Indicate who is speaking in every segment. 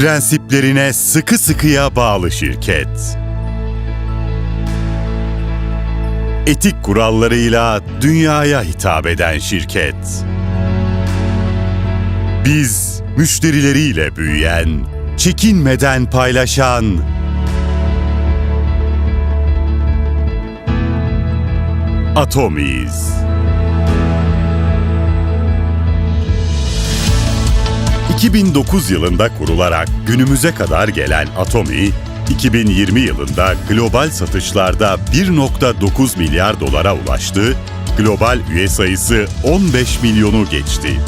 Speaker 1: Prensiplerine sıkı sıkıya bağlı şirket. Etik kurallarıyla dünyaya hitap eden şirket. Biz müşterileriyle büyüyen, çekinmeden paylaşan Atomiz. 2009 yılında kurularak günümüze kadar gelen Atomi, 2020 yılında global satışlarda 1.9 milyar dolara ulaştı, global üye sayısı 15 milyonu geçti.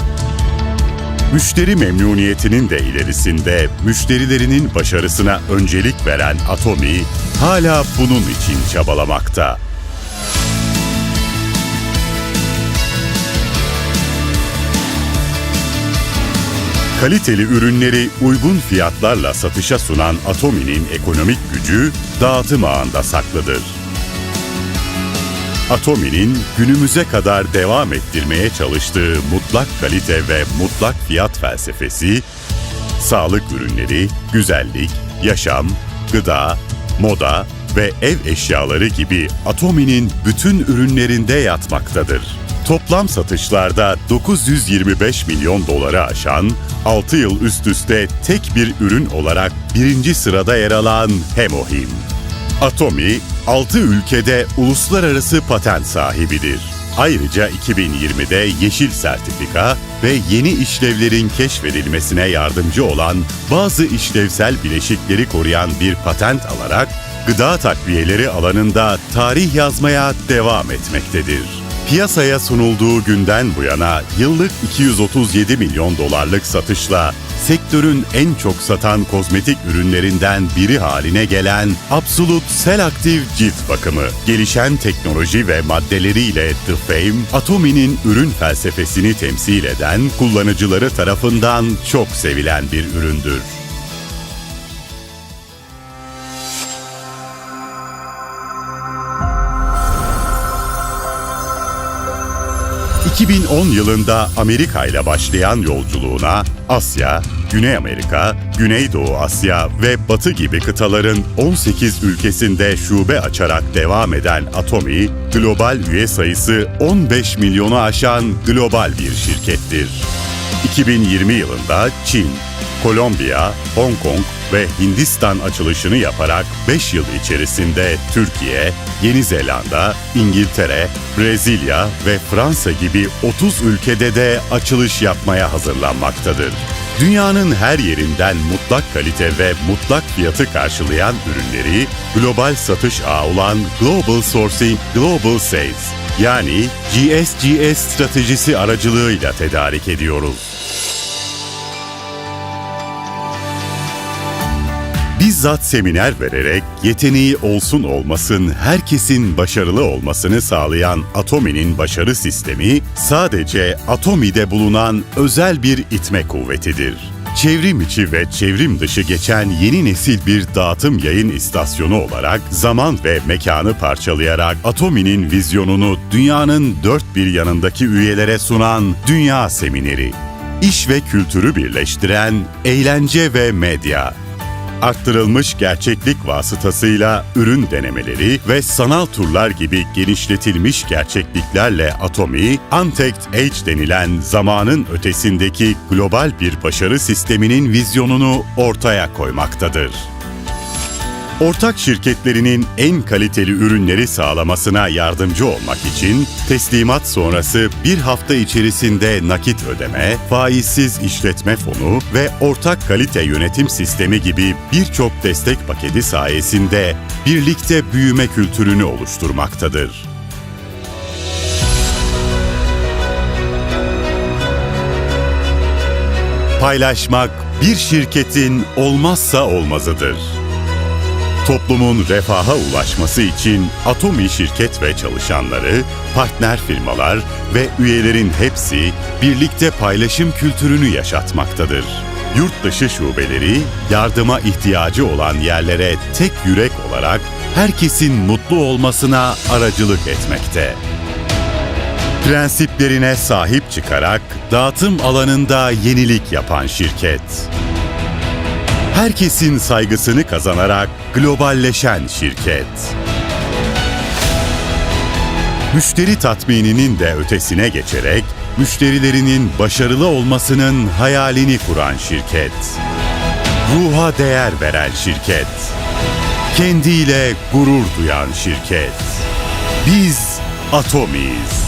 Speaker 1: Müşteri memnuniyetinin de ilerisinde müşterilerinin başarısına öncelik veren Atomi hala bunun için çabalamakta. Kaliteli ürünleri uygun fiyatlarla satışa sunan Atomi'nin ekonomik gücü dağıtım ağında saklıdır. Atomi'nin günümüze kadar devam ettirmeye çalıştığı mutlak kalite ve mutlak fiyat felsefesi, sağlık ürünleri, güzellik, yaşam, gıda, moda ve ev eşyaları gibi Atomi'nin bütün ürünlerinde yatmaktadır. Toplam satışlarda 925 milyon doları aşan, 6 yıl üst üste tek bir ürün olarak birinci sırada yer alan Hemohim. Atomi, 6 ülkede uluslararası patent sahibidir. Ayrıca 2020'de yeşil sertifika ve yeni işlevlerin keşfedilmesine yardımcı olan bazı işlevsel bileşikleri koruyan bir patent alarak gıda takviyeleri alanında tarih yazmaya devam etmektedir. Piyasaya sunulduğu günden bu yana yıllık 237 milyon dolarlık satışla sektörün en çok satan kozmetik ürünlerinden biri haline gelen Absolut Selaktif Cilt Bakımı, gelişen teknoloji ve maddeleriyle The Fame, Atomi'nin ürün felsefesini temsil eden kullanıcıları tarafından çok sevilen bir üründür. ...2010 yılında Amerika ile başlayan yolculuğuna Asya, Güney Amerika, Güneydoğu Asya ve Batı gibi kıtaların 18 ülkesinde şube açarak devam eden Atomi, global üye sayısı 15 milyonu aşan global bir şirkettir. 2020 yılında Çin, Kolombiya, Hong Kong ve Hindistan açılışını yaparak 5 yıl içerisinde Türkiye, Yeni Zelanda, İngiltere, Brezilya ve Fransa gibi 30 ülkede de açılış yapmaya hazırlanmaktadır. Dünyanın her yerinden mutlak kalite ve mutlak fiyatı karşılayan ürünleri global satış ağı olan Global Sourcing Global Sales yani GSGS stratejisi aracılığıyla tedarik ediyoruz. Bizzat seminer vererek yeteneği olsun olmasın herkesin başarılı olmasını sağlayan Atomi'nin başarı sistemi sadece Atomi'de bulunan özel bir itme kuvvetidir. Çevrim içi ve çevrim dışı geçen yeni nesil bir dağıtım yayın istasyonu olarak zaman ve mekanı parçalayarak Atomi'nin vizyonunu dünyanın dört bir yanındaki üyelere sunan Dünya Semineri. İş ve kültürü birleştiren eğlence ve medya arttırılmış gerçeklik vasıtasıyla ürün denemeleri ve sanal turlar gibi genişletilmiş gerçekliklerle Atomi, Untact Age denilen zamanın ötesindeki global bir başarı sisteminin vizyonunu ortaya koymaktadır ortak şirketlerinin en kaliteli ürünleri sağlamasına yardımcı olmak için teslimat sonrası bir hafta içerisinde nakit ödeme, faizsiz işletme fonu ve ortak kalite yönetim sistemi gibi birçok destek paketi sayesinde birlikte büyüme kültürünü oluşturmaktadır. Paylaşmak bir şirketin olmazsa olmazıdır. Toplumun refaha ulaşması için Atomi şirket ve çalışanları, partner firmalar ve üyelerin hepsi birlikte paylaşım kültürünü yaşatmaktadır. Yurt dışı şubeleri yardıma ihtiyacı olan yerlere tek yürek olarak herkesin mutlu olmasına aracılık etmekte. Prensiplerine sahip çıkarak dağıtım alanında yenilik yapan şirket. Herkesin saygısını kazanarak globalleşen şirket. Müşteri tatmininin de ötesine geçerek müşterilerinin başarılı olmasının hayalini kuran şirket. Ruha değer veren şirket. Kendiyle gurur duyan şirket. Biz Atomiz.